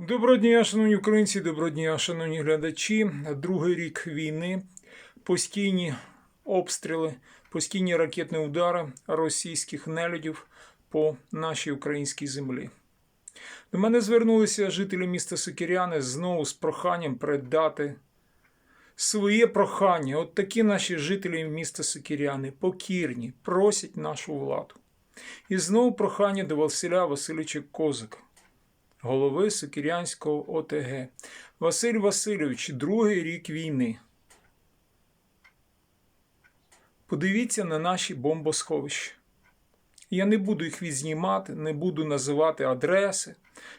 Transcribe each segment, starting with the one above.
Доброго дня, шановні українці, доброго дня, шановні глядачі. Другий рік війни, постійні обстріли, постійні ракетні удари російських нелюдів по нашій українській землі. До мене звернулися жителі міста Сокиряни знову з проханням передати своє прохання. От такі наші жителі міста Сокиряни, покірні, просять нашу владу. І знову прохання до Василя Васильовича Козика голови Сокирянського ОТГ. Василь Васильович, другий рік війни. Подивіться на наші бомбосховища. Я не буду їх відзнімати, не буду називати адреси.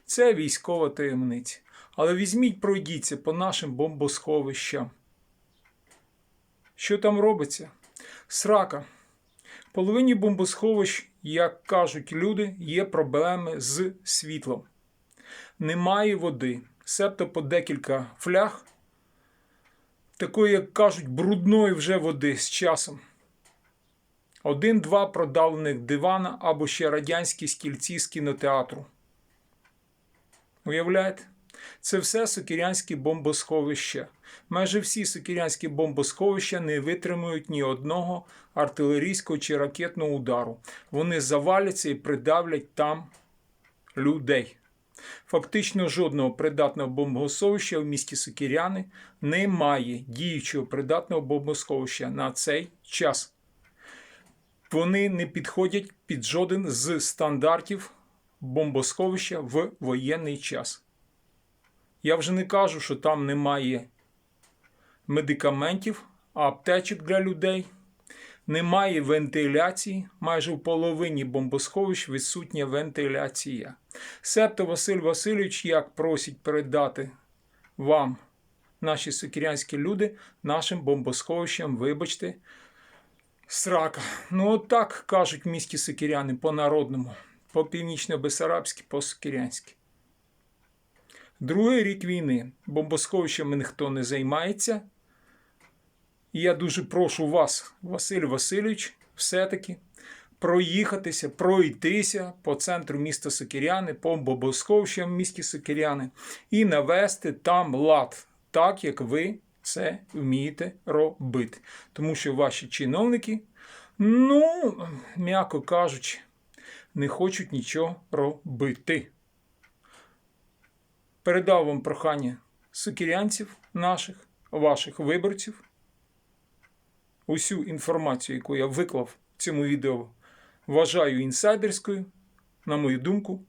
Це військова таємниця. Але візьміть, пройдіться по нашим бомбосховищам. Що там робиться? Срака. В половині бомбосховищ, як кажуть люди, є проблеми з світлом немає води, себто по декілька фляг, такої, як кажуть, брудної вже води з часом. Один-два продавлених дивана або ще радянські стільці з кінотеатру. Уявляєте? Це все сокирянські бомбосховища. Майже всі сокирянські бомбосховища не витримують ні одного артилерійського чи ракетного удару. Вони заваляться і придавлять там людей. Фактично жодного придатного бомбосховища в місті Сокиряни немає діючого придатного бомбосховища на цей час. Вони не підходять під жоден з стандартів бомбосховища в воєнний час. Я вже не кажу, що там немає медикаментів, аптечок для людей. Немає вентиляції, майже в половині бомбосховищ відсутня вентиляція. Себто Василь Васильович як просить передати вам, наші сокирянські люди, нашим бомбосховищам, вибачте, срака. Ну, от так кажуть міські сокиряни по-народному, по північно-бесарабськи, по-сокирянськи. Другий рік війни бомбосховищами ніхто не займається. І я дуже прошу вас, Василь Васильович, все-таки проїхатися, пройтися по центру міста Сокиряни, по бомбосховищам в місті Сокиряни і навести там лад, так як ви це вмієте робити. Тому що ваші чиновники, ну, м'яко кажучи, не хочуть нічого робити. Передав вам прохання сокирянців наших, ваших виборців усю інформацію, яку я виклав в цьому відео, вважаю інсайдерською. На мою думку,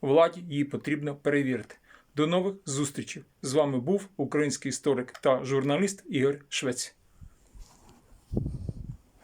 владі її потрібно перевірити. До нових зустрічей! З вами був український історик та журналіст Ігор Швець.